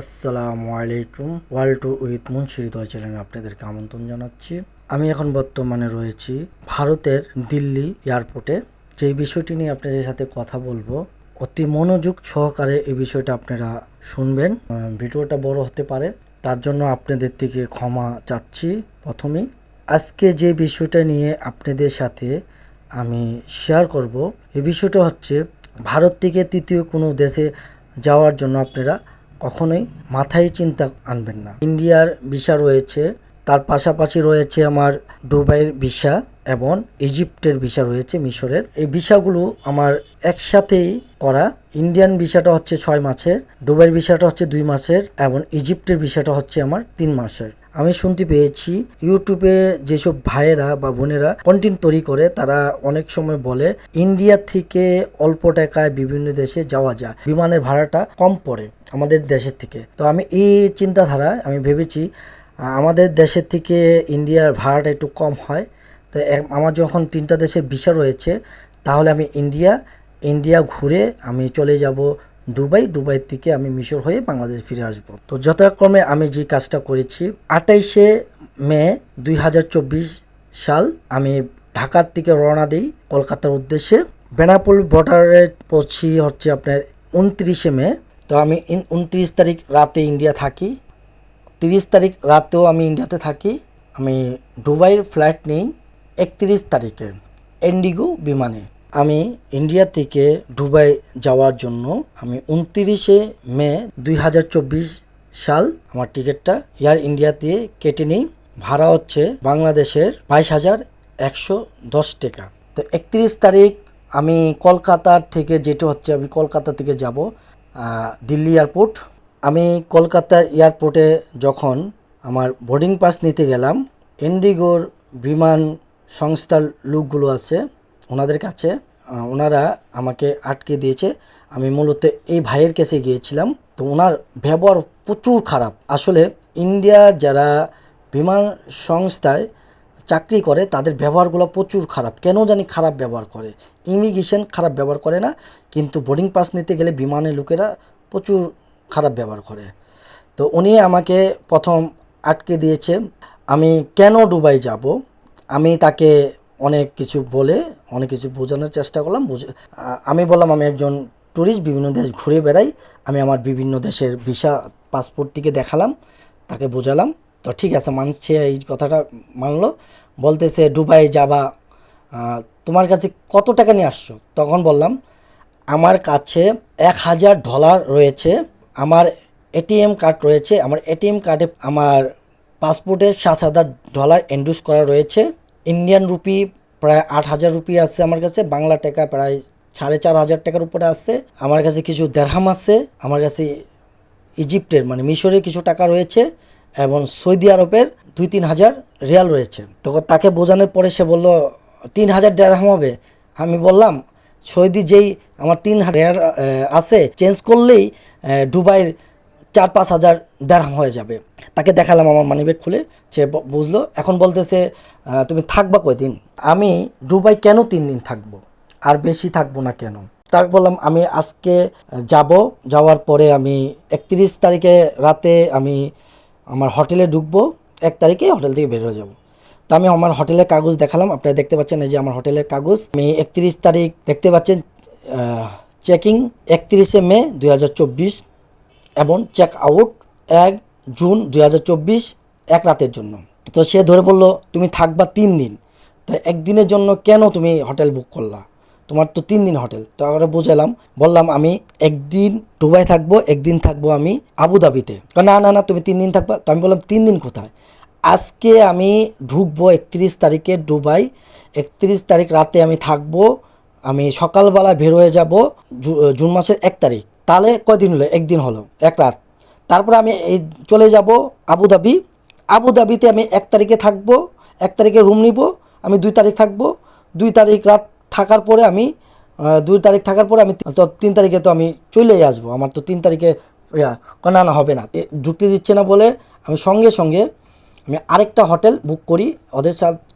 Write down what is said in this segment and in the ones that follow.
আসসালামু আলাইকুম, world to with মুন্সিহৃদয় চ্যানেলে আপনাদেরকে আমন্ত্রণ জানাচ্ছি। আমি এখন বর্তমানে রয়েছি ভারতের দিল্লি এয়ারপোর্টে। যেই বিষয়টি নিয়ে আপনাদের সাথে কথা বলব, অতি মনোযোগ সহকারে এই বিষয়টা আপনারা শুনবেন। ভিডিওটা বড় হতে পারে, তার জন্য আপনাদের থেকে ক্ষমা চাচ্ছি প্রথমেই। আজকে যে বিষয়টা নিয়ে আপনাদের সাথে আমি শেয়ার করব এই বিষয়টা হচ্ছে, ভারত থেকে তৃতীয় কোনো দেশে যাওয়ার জন্য আপনারা কখনোই মাথায় চিন্তা আনবেন না। ইন্ডিয়ার ভিসা রয়েছে, তার পাশাপাশি রয়েছে আমার দুবাইয়ের ভিসা এবং ইজিপ্টের ভিসা রয়েছে মিশরের। এই ভিসাগুলো আমার একসাথেই করা। ইন্ডিয়ান ভিসাটা হচ্ছে ছয় মাসের, দুবাইয়ের ভিসাটা হচ্ছে দুই মাসের এবং ইজিপ্টের ভিসাটা হচ্ছে আমার তিন মাসের। আমি শুনতে পেয়েছি, ইউটিউবে যেসব ভাইয়েরা বা বোনেরা কন্টেন্ট তৈরি করে, তারা অনেক সময় বলে, ইন্ডিয়া থেকে অল্প টাকায় বিভিন্ন দেশে যাওয়া যায়। বিমানের ভাড়াটা কম পড়ে আমাদের দেশের থেকে। তো আমি এই চিন্তাধারায় আমি ভেবেছি, আমাদের দেশের থেকে ইন্ডিয়ার ভাড়াটা একটু কম হয়। তো আমার যখন তিনটা দেশের ভিসা রয়েছে, তাহলে আমি ইন্ডিয়া ইন্ডিয়া ঘুরে আমি চলে যাব দুবাই দুবাই থেকে আমি মিশর হয়ে বাংলাদেশ ফিরে আসব। তো যথাক্রমে আমি যে কাজটা করেছি, আঠাইশে মে দুই হাজার চব্বিশ সাল আমি ঢাকার থেকে রওনা দিই কলকাতার উদ্দেশ্যে। বেনাপুল বর্ডারে পৌঁছি হচ্ছে আপনার উনত্রিশে মে। তো আমি উনত্রিশ তারিখ রাতে ইন্ডিয়া থাকি। তিরিশ তারিখ রাতেও আমি ইন্ডিয়াতে থাকি। আমি দুবাইয়ের ফ্লাইট নিই, একত্রিশ তারিখে। এন্ডিগো বিমানে। আমি ইন্ডিয়া থেকে দুবাই যাওয়ার জন্য আমি উনত্রিশে মে দুই হাজার চব্বিশ সাল আমার টিকিটটা এয়ার ইন্ডিয়া দিয়ে কেটে নিই। ভাড়া হচ্ছে বাংলাদেশের বাইশ হাজার একশো দশ টাকা। তো একত্রিশ তারিখ আমি কলকাতার থেকে যেটা হচ্ছে, আমি কলকাতা থেকে যাব দিল্লি এয়ারপোর্ট। আমি কলকাতার এয়ারপোর্টে যখন আমার বোর্ডিং পাস নিতে গেলাম, ইন্ডিগোর বিমান সংস্থার লোকগুলো আছে ওনাদের কাছে ওনারা আমাকে আটকে দিয়েছে। আমি মূলত এই ভাইয়ের কাছে গিয়েছিলাম। তো ওনার ব্যবহার প্রচুর খারাপ। আসলে ইন্ডিয়া যারা বিমান সংস্থায় চাকরি করে, তাদের ব্যবহারগুলো প্রচুর খারাপ। কেন জানি খারাপ ব্যবহার করে? ইমিগ্রেশন খারাপ ব্যবহার করে না, কিন্তু বোর্ডিং পাস নিতে গেলে বিমানের লোকেরা প্রচুর খারাপ ব্যবহার করে। তো উনি আমাকে প্রথম আটকে দিয়েছে। আমি কেন দুবাই যাব? আমি তাকে অনেক কিছু বলে, অনেক কিছু বোঝানোর চেষ্টা করলাম। আমি বললাম আমি একজন ট্যুরিস্ট বিভিন্ন দেশ ঘুরে বেড়াই। আমি আমার বিভিন্ন দেশের ভিসা পাসপোর্টটিকে দেখালাম, তাকে বোঝালাম। তো ঠিক আছে, মানছে, এই কথাটা মানলো। বলতেছে, দুবাই যাবা তোমার কাছে কত টাকা নিয়ে আসছো? তখন বললাম, আমার কাছে এক হাজার ডলার রয়েছে। আমার এটিএম কার্ড রয়েছে। আমার এটিএম কার্ডে আমার পাসপোর্টে সাত হাজার ডলার এন্ডুস করা রয়েছে। ইন্ডিয়ান রুপি প্রায় আট হাজার রুপি আছে আমার কাছে, বাংলা টাকা প্রায় সাড়ে চার হাজার টাকার উপরে আছে। আমার কাছে কিছু দেড়হাম আছে, আমার কাছে ইজিপ্টের মানে মিশরের কিছু টাকা রয়েছে এবং সৌদি আরবের দুই তিন হাজার রিয়াল রয়েছে। তখন তাকে বোঝানোর পরে সে বলল, তিন হাজার দেড়হাম হবে। আমি বললাম, সৌদি যেই আমার তিন হাজার আছে, চেঞ্জ করলেই দুবাইয়ের চার পাঁচ হাজার দেড়হাম হয়ে যাবে। তাকে দেখালাম আমার মানিব্যাগ খুলে, সে বুঝলো, এখন বলতেছে তুমি থাকবা কয়দিন? আমি দুবাই কেন তিন দিন থাকব? আর বেশি থাকব না কেন? তাকে বললাম, আমি আজকে যাব। যাওয়ার পরে আমি একত্রিশ তারিখে রাতে আমি আমার হোটেলে ঢুকবো। এক তারিখে হোটেল থেকে বের হয়ে যাব। তো আমি আমার হোটেলের কাগজ দেখালাম। আপনারা দেখতে পাচ্ছেন এই যে আমার হোটেলের কাগজ। আমি একত্রিশ তারিখ দেখতে পাচ্ছেন চেকিং একত্রিশে মে দু হাজার চব্বিশ। এবং চেক আউট এক জুন দুই এক রাতের জন্য। তো সে ধরে বলল, তুমি থাকবা তিন দিন। তা একদিনের জন্য কেন তুমি হোটেল বুক করলা? তোমার তো তিন দিন হোটেল তো আমরা বোঝালাম, বললাম, আমি একদিন দুবাই থাকব, একদিন থাকব আমি আবুধাবিতে। না না না, তুমি তিন দিন থাকবা। তো আমি বললাম, তিন দিন কোথায়? আজকে আমি ঢুকবো একত্রিশ তারিখে দুবাই। একত্রিশ তারিখ রাতে আমি থাকব। আমি সকালবেলা বের হয়ে যাব জুন মাসের এক তারিখ। তাহলে কয়দিন হলো? একদিন হলো, এক রাত। তারপরে আমি এই চলে যাব আবুধাবি আবুধাবিতে আমি এক তারিখে থাকব, এক তারিখে রুম নিব, আমি দুই তারিখ থাকব। দুই তারিখ রাত থাকার পরে আমি দুই তারিখ থাকার পরে আমি তো তিন তারিখে তো আমি চলেই আসব। আমার তো তিন তারিখে না না হবে না। যুক্তি দিচ্ছে না বলে আমি সঙ্গে সঙ্গে আমি আরেকটা হোটেল বুক করি ওদের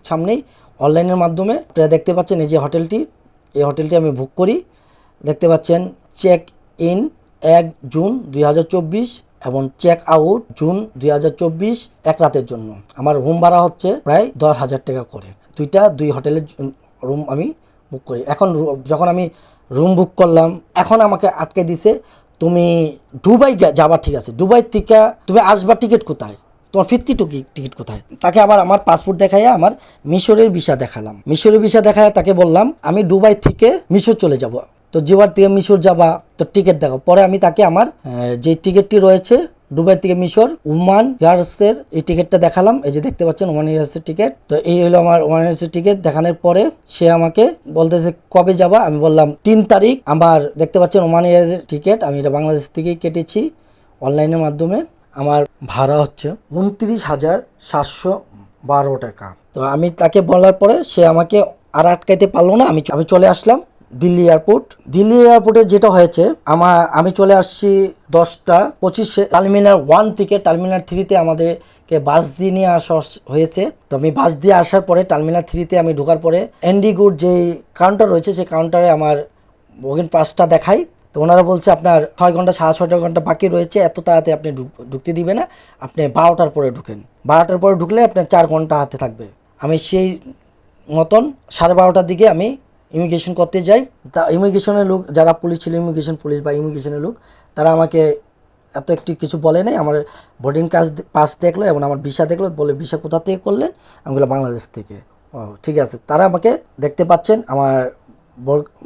সামনেই। অনলাইনের মাধ্যমে দেখতে পাচ্ছেন এই যে হোটেলটি। এই হোটেলটি আমি বুক করি। দেখতে পাচ্ছেন, চেক ইন এক জুন দুই হাজার চব্বিশ এবং চেক আউট জুন দুই এক রাতের জন্য। আমার রুম ভাড়া হচ্ছে প্রায় দশ হাজার টাকা করে। দুইটা দুই হোটেলের রুম আমি বুক করি। এখন যখন আমি রুম বুক করলাম, এখন আমাকে আটকে দিছে, তুমি দুবাই যাবা ঠিক আছে। দুবাই থেকে তুমি আসবা টিকিট কোথায়? তোমার টু টিকিট কোথায়? তাকে আবার আমার পাসপোর্ট দেখাইয়া আমার মিশরের ভিসা দেখালাম। মিশরের ভিসা দেখায় তাকে বললাম, আমি দুবাই থেকে মিশর চলে যাব। তো যেবার থেকে মিশর যাবা, তো টিকিট দেখো। পরে আমি তাকে আমার যে টিকিটটি রয়েছে, দুবাই থেকে মিশর উমান এয়ারসের এই টিকিটটা দেখালাম। এই যে দেখতে পাচ্ছেন, ওমান এয়ারসের টিকিট তো এই হলো আমার ওমান এয়ারসের টিকিট দেখানোর পরে সে আমাকে বলতেছে, কবে যাবা? আমি বললাম, তিন তারিখ। আমার দেখতে পাচ্ছেন, ওমান এয়ারসের টিকিট আমি এটা বাংলাদেশ থেকেই কেটেছি অনলাইনের মাধ্যমে। আমার ভাড়া হচ্ছে উনত্রিশ হাজার সাতশো বারো টাকা। তো আমি তাকে বলার পরে সে আমাকে আর আটকাইতে পারল না। আমি আমি চলে আসলাম। দিল্লি এয়ারপোর্ট। দিল্লি এয়ারপোর্টে যেটা হয়েছে, আমার, আমি চলে আসছি দশটা পঁচিশে। টার্মিনাল ওয়ান থেকে টার্মিনাল থ্রিতে আমাদেরকে বাস দিয়ে নিয়ে আসা হয়েছে। তো আমি বাস দিয়ে আসার পরে টার্মিনাল থ্রিতে আমি ঢোকার পরে এন্ডিগুড যে কাউন্টার রয়েছে সেই কাউন্টারে আমার বগিন পাসটা দেখাই। তো ওনারা বলছে, আপনার ছয় ঘণ্টা, সাড়ে ছয়টা ঘণ্টা বাকি রয়েছে, এত তাড়াতাড়ি আপনি ঢুক- ঢুকতে দিবে না। আপনি বারোটার পরে ঢুকেন। বারোটার পরে ঢুকলে আপনার চার ঘণ্টা হাতে থাকবে। আমি সেই মতন সাড়ে বারোটার দিকে আমি ইমিগ্রেশন করতে যাই, তা ইমিগ্রেশনের লোক, যারা পুলিশ ছিল, ইমিগ্রেশন পুলিশ বা ইমিগ্রেশনের লোক, তারা আমাকে এত একটি কিছু বলে নাই। আমার বোর্ডিং কাজ পাস দেখল এবং আমার ভিসা দেখল, বলে ভিসা কোথা থেকে করলেন? আমি বললাম, বাংলাদেশ থেকে। ও, ঠিক আছে। তারা আমাকে দেখতে পাচ্ছেন, আমার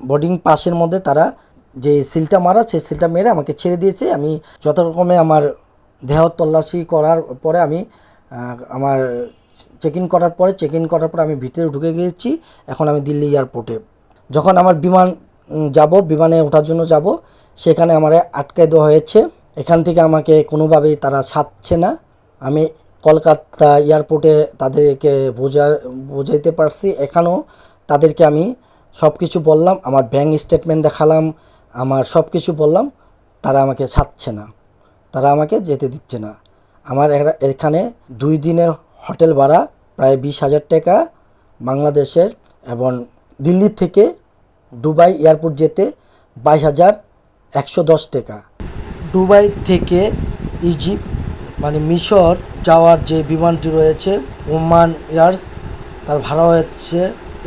বোর্ডিং পাসের মধ্যে তারা যে সিলটা মারা, সেই সিলটা মেরে আমাকে ছেড়ে দিয়েছে। আমি যত রকমে আমার দেহ তল্লাশি করার পরে আমি আমার চেক ইন করার পরে চেক ইন করার পরে আমি ভিতরে ঢুকে গিয়েছি এখন আমি দিল্লি এয়ারপোর্টে যখন আমার বিমান যাব, বিমানে ওঠার জন্য যাব, সেখানে আমার আটকে দেওয়া হয়েছে। এখান থেকে আমাকে কোনোভাবেই তারা ছাড়ছে না। আমি কলকাতা এয়ারপোর্টে তাদেরকে বোঝা, বোঝাইতে পারছি। এখানেও তাদেরকে আমি সব কিছু বললাম, আমার ব্যাঙ্ক স্টেটমেন্ট দেখালাম, আমার সব কিছু বললাম, তারা আমাকে ছাড়ছে না। তারা আমাকে যেতে দিচ্ছে না। আমার এখানে দুই দিনের হোটেল ভাড়া প্রায় বিশ হাজার টাকা বাংলাদেশের এবং দিল্লি থেকে দুবাই এয়ারপোর্ট যেতে বাইশ হাজার একশো দশ টাকা। দুবাই থেকে ইজিপ্ট মানে মিশর যাওয়ার যে বিমানটি রয়েছে, ওমান এয়ার্স, তার ভাড়া হচ্ছে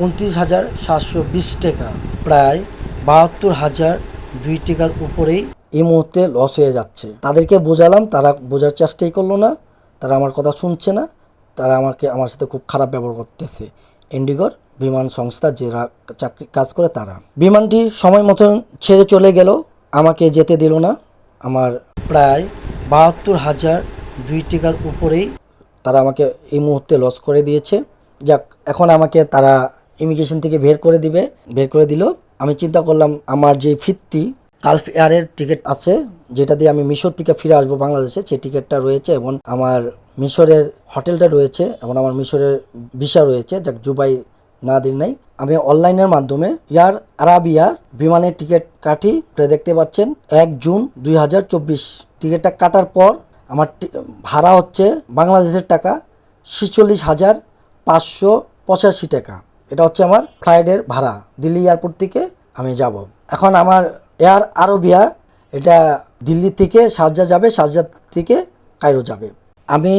উনত্রিশ হাজার সাতশো বিশ টাকা। প্রায় বাহাত্তর হাজার দুই টাকার উপরেই এই মুহূর্তে লস হয়ে যাচ্ছে। তাদেরকে বোঝালাম, তারা বোঝার চেষ্টাই করল না, তারা আমার কথা শুনছে না, তারা আমাকে, আমার সাথে খুব খারাপ ব্যবহার করতেছে। ইন্ডিগোর বিমান সংস্থা যারা চাকরি কাজ করে তারা। বিমানটি সময় মতন ছেড়ে চলে গেল, আমাকে যেতে দিল না। আমার প্রায় বাহাত্তর হাজার দুই টাকার উপরেই তারা আমাকে এই মুহূর্তে লস করে দিয়েছে। যাক, এখন আমাকে তারা ইমিগ্রেশন থেকে বের করে দিবে, বের করে দিল। আমি চিন্তা করলাম, আমার যে ফিরতি কালফ এয়ারের টিকিট আছে, যেটা দিয়ে আমি মিশর থেকে ফিরে আসব বাংলাদেশে, সেই টিকিটটা রয়েছে এবং আমার মিশরের হোটেলটা রয়েছে এবং আমার মিশরের ভিসা রয়েছে। যাক জুবাই না দিন নাই। আমি অনলাইনের মাধ্যমে এয়ার আরাবিয়ার বিমানের টিকিট কাটি দেখতে পাচ্ছেন, এক জুন দুই হাজার চব্বিশ। টিকিটটা কাটার পর আমার ভাড়া হচ্ছে বাংলাদেশের টাকা ছেচল্লিশ হাজার পাঁচশো পঁচাশি টাকা। এটা হচ্ছে আমার ফ্লাইটের ভাড়া। দিল্লি এয়ারপোর্ট থেকে আমি যাব। এখন আমার এয়ার আরবিয়া, এটা দিল্লি থেকে সাজ্জা যাবে সাজ্জা থেকে কায়রো যাবে। আমি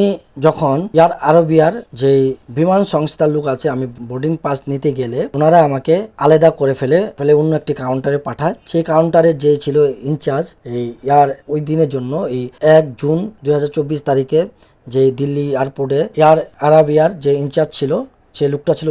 যখন ইয়ার আরবিয়ার যে বিমান সংস্থার লোক আছে, আমি বোর্ডিং পাস নিতে গেলে ওনারা আমাকে আলাদা করে ফেলে ফেলে অন্য একটি কাউন্টারে পাঠায়। সেই কাউন্টারে যে ছিল ইনচার্জ এই ইয়ার ওই দিনের জন্য, এই এক জুন দুই হাজার চব্বিশ তারিখে যে দিল্লি এয়ারপোর্টে এয়ার আরাবিয়ার যে ইনচার্জ ছিল, সে লোকটা ছিল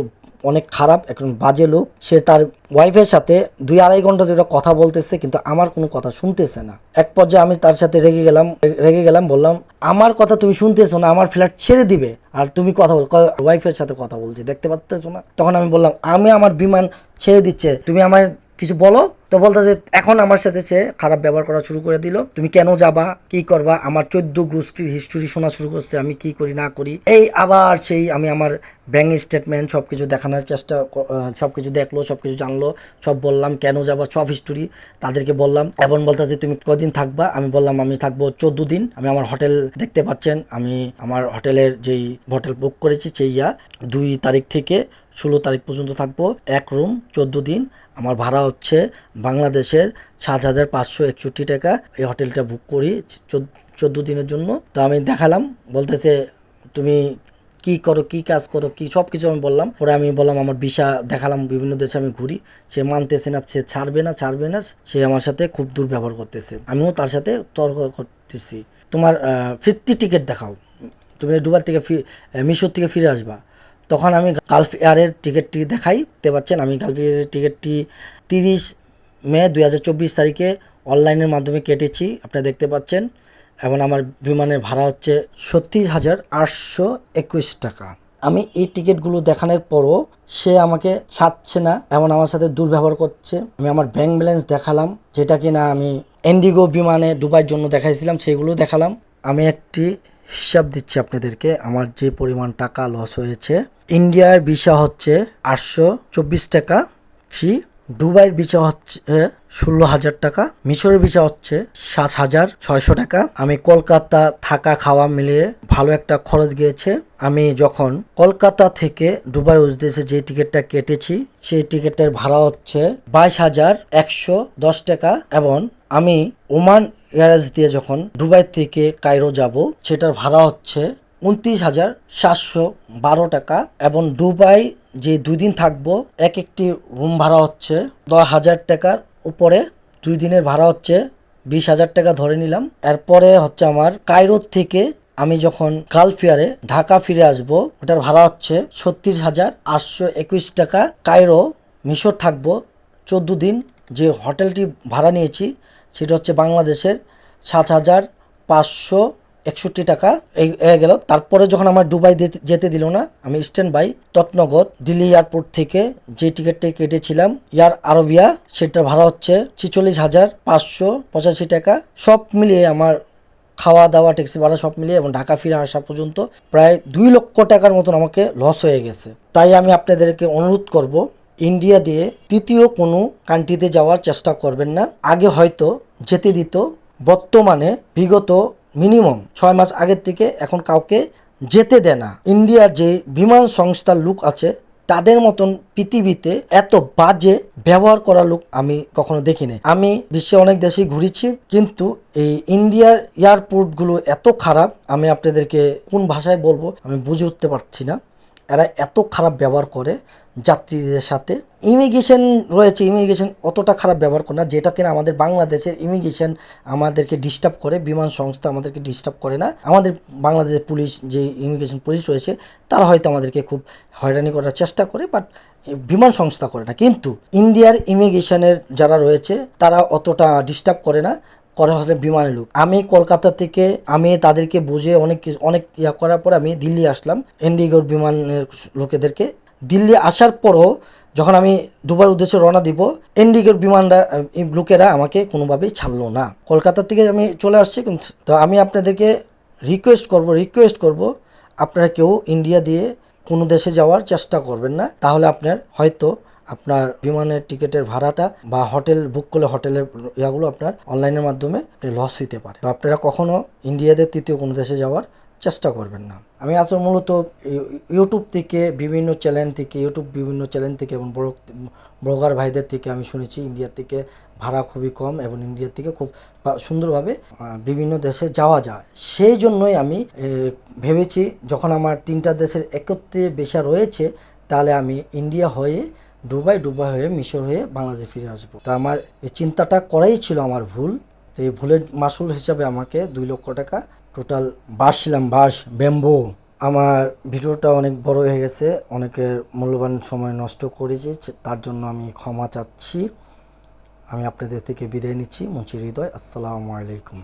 অনেক খারাপ, একজন বাজে লোক। সে তার ওয়াইফের সাথে দুই আড়াই ঘণ্টা ধরে কথা বলতেছে, কিন্তু আমার কোনো কথা শুনতেছে না। এক পর্যায়ে আমি তার সাথে রেগে গেলাম রেগে গেলাম, বললাম, আমার কথা তুমি শুনতেছো না, আমার ফ্ল্যাট ছেড়ে দিবে। আর তুমি কথা বল ওয়াইফের সাথে কথা বলছি, দেখতে পারতেছো না? তখন আমি বললাম, আমি আমার বিমান ছেড়ে দিচ্ছে, তুমি আমায় কিছু বলো? তো বলতে যে এখন আমার সাথে সে খারাপ ব্যবহার করা শুরু করে দিল। তুমি কেন যাবা? কি করবা? আমার চোদ্দ গোষ্ঠীর হিস্টোরি শোনা শুরু করছে। আমি কি করি, না করি? এই আবার সেই আমি আমার ব্যাঙ্ক স্টেটমেন্ট সব কিছু দেখানোর চেষ্টা সব কিছু দেখল সব কিছু জানলো। সব বললাম, কেন যাবা? সব হিস্টোরি তাদেরকে বললাম। এবং বলতে যে তুমি কদিন থাকবা? আমি বললাম, আমি থাকব চোদ্দ দিন। আমি আমার হোটেল দেখতে পাচ্ছেন। আমি আমার হোটেলের যেই হোটেল বুক করেছি, সেই ইয়া, দুই তারিখ থেকে ষোলো তারিখ পর্যন্ত থাকব। এক রুম, চোদ্দ দিন। আমার ভাড়া হচ্ছে বাংলাদেশের সাত হাজার পাঁচশো একষট্টি টাকা। এই হোটেলটা বুক করি চোদ্দ দিনের জন্য। তো আমি দেখালাম, বলতেছে, তুমি কি করো, কি কাজ করো, কি সব কিছু আমি বললাম। পরে আমি বললাম, আমার ভিসা দেখালাম, বিভিন্ন দেশে আমি ঘুরি। সে মানতেছে না, সে ছাড়বে না ছাড়বে না। সে আমার সাথে খুব দুর্ব্যবহার করতেছে। আমিও তার সাথে তর্ক করতেছি। তোমার ফিরতি টিকিট দেখাও। তুমি দুবার থেকে মিশর থেকে ফিরে আসবা। তখন আমি গালফ এয়ারের টিকিটটি দেখাই। দেখতে পাচ্ছেন, আমি গালফ এয়ারের টিকিটটি তিরিশ মে দুই হাজার চব্বিশ তারিখে অনলাইনের মাধ্যমে কেটেছি আপনারা দেখতে পাচ্ছেন। এবং আমার বিমানের ভাড়া হচ্ছে ছত্রিশ হাজার আটশো একুশ টাকা। আমি এই টিকিটগুলো দেখানোর পরও সে আমাকে ছাড়ছে না, এমন আমার সাথে দুর্ব্যবহার করছে। আমি আমার ব্যাংক ব্যালেন্স দেখালাম, যেটা কিনা আমি এন্ডিগো বিমানে দুবাইয়ের জন্য দেখাইছিলাম, সেগুলো দেখালাম। আমি একটি হিসাব দিচ্ছি আপনাদেরকে। আমার যে পরিমাণ টাকা লস হয়েছে ইন্ডিয়ার ভিসা হচ্ছে আটশো চব্বিশ টাকা ফি দুবাইয়ের ভিসা হচ্ছে ষোলো হাজার টাকা, মিশরের ভিসা হচ্ছে সাত হাজার ছয়শো টাকা। আমি কলকাতা থাকা খাওয়া মিলিয়ে ভালো একটা খরচ গিয়েছে। আমি যখন কলকাতা থেকে দুবাই উদ্দেশ্যে যে টিকিটটা কেটেছি, সেই টিকিটের ভাড়া হচ্ছে বাইশ হাজার একশো দশ টাকা এবং আমি ওমান এয়ারলাইন্স দিয়ে যখন দুবাই থেকে কায়রো যাব, সেটার ভাড়া হচ্ছে উনত্রিশ হাজার সাতশো বারো টাকা এবং দুবাই যে দুই দিন থাকব, এক একটি রুম ভাড়া হচ্ছে দশ হাজার টাকার উপরে। দুই দিনের ভাড়া হচ্ছে বিশ হাজার টাকা ধরে নিলাম। এরপরে হচ্ছে আমার কায়রোর থেকে আমি যখন কালফিয়ারে ঢাকা ফিরে আসব, ওটার ভাড়া হচ্ছে ছত্রিশ হাজার আটশো একুশ টাকা। কায়রো, মিশর থাকব, চোদ্দ দিন যে হোটেলটি ভাড়া নিয়েছি সেটা হচ্ছে বাংলাদেশের সাত হাজার পাঁচশো একষট্টি টাকা এই গেল। তারপরে যখন আমার দুবাই যেতে দিল না, আমি স্ট্যান্ড বাই তৎনগর দিল্লি এয়ারপোর্ট থেকে যে টিকিটটা কেটেছিলাম এয়ার আরবিয়া, সেটার ভাড়া হচ্ছে ছিচল্লিশ হাজার পাঁচশো পঁচাশি টাকা। সব মিলিয়ে আমার খাওয়া দাওয়া ট্যাক্সি ভাড়া সব মিলিয়ে এবং ঢাকা ফিরে আসা পর্যন্ত প্রায় দুই লক্ষ টাকার মতন আমাকে লস হয়ে গেছে। তাই আমি আপনাদেরকে অনুরোধ করব ইন্ডিয়া দিয়ে তৃতীয় কোনো কান্ট্রিতে যাওয়ার চেষ্টা করবেন না। আগে হয়তো যেতে দিত। বর্তমানে বিগত মিনিমাম ছয় মাস আগের থেকে এখন কাউকে যেতে দেয় না। ইন্ডিয়ার যে বিমান সংস্থার লোক আছে, তাদের মতন পৃথিবীতে এত বাজে ব্যবহার করা লোক আমি কখনো দেখিনি। আমি বিশ্বে অনেক দেশেই ঘুরেছি, কিন্তু এই ইন্ডিয়ার এয়ারপোর্টগুলো এত খারাপ, আমি আপনাদেরকে কোন ভাষায় বলব আমি বুঝে উঠতে পারছি না। এরা এত খারাপ ব্যবহার করে যাত্রীদের সাথে। ইমিগ্রেশন রয়েছে ইমিগ্রেশন অতটা খারাপ ব্যবহার করে না, যেটা কিনা আমাদের বাংলাদেশের ইমিগ্রেশন আমাদেরকে ডিস্টার্ব করে, বিমান সংস্থা আমাদেরকে ডিস্টার্ব করে না। আমাদের বাংলাদেশের পুলিশ যে ইমিগ্রেশন পুলিশ রয়েছে, তারা হয়তো আমাদেরকে খুব হয়রানি করার চেষ্টা করে বাট বিমান সংস্থা করে না। কিন্তু ইন্ডিয়ার ইমিগ্রেশনের যারা রয়েছে, তারা অতটা ডিস্টার্ব করে না। করা হলে বিমানের লোক। আমি কলকাতা থেকে, আমি তাদেরকে বুঝে অনেক কিছু, অনেক ইয়া করার পর আমি দিল্লি আসলাম, ইন্ডিগোর বিমানের লোকেদেরকে। দিল্লি আসার পরও যখন আমি দুবার উদ্দেশ্যে রওনা দিব, ইন্ডিগোর বিমানরা লোকেরা আমাকে কোনোভাবেই ছাড়লো না। কলকাতা থেকে আমি চলে আসছি, কিন্তু তো আমি আপনাদেরকে রিকোয়েস্ট করব রিকোয়েস্ট করব, আপনারা কেউ ইন্ডিয়া দিয়ে কোনো দেশে যাওয়ার চেষ্টা করবেন না। তাহলে আপনার হয়তো আপনার বিমানের টিকিটের ভাড়াটা বা হোটেল বুক করলে হোটেলের ইয়াগুলো আপনার অনলাইনের মাধ্যমে লস হতে পারে তো আপনারা কখনো ইন্ডিয়াতে তৃতীয় কোনো দেশে যাওয়ার চেষ্টা করবেন না। আমি আসলে মূলত ইউ- ইউটিউব থেকে বিভিন্ন চ্যানেল থেকে, ইউটিউব বিভিন্ন চ্যানেল থেকে এবং ব্লগার ভাইদের থেকে আমি শুনেছি ইন্ডিয়া থেকে ভাড়া খুবই কম এবং ইন্ডিয়া থেকে খুব সুন্দরভাবে বিভিন্ন দেশে যাওয়া যায়। সেই জন্যই আমি ভেবেছি যখন আমার তিনটা দেশের একত্রে বেশা রয়েছে, তাহলে আমি ইন্ডিয়া হয়ে দুবাই ডুবাই হয়ে মিশর হয়ে বাংলাদেশে ফিরে আসব। তা আমার এই চিন্তাটা করাই ছিল আমার ভুল। তো এই ভুলের মাসুল হিসাবে আমাকে দুই লক্ষ টাকা টোটাল বাস ছিলাম বাস ব্যাম্বো। আমার ভিডিওটা অনেক বড় হয়ে গেছে, অনেকের মূল্যবান সময় নষ্ট করেছি তার জন্য আমি ক্ষমা চাচ্ছি। আমি আপনাদের থেকে বিদায় নিচ্ছি। মুন্সি হৃদয়, আসসালামু আলাইকুম।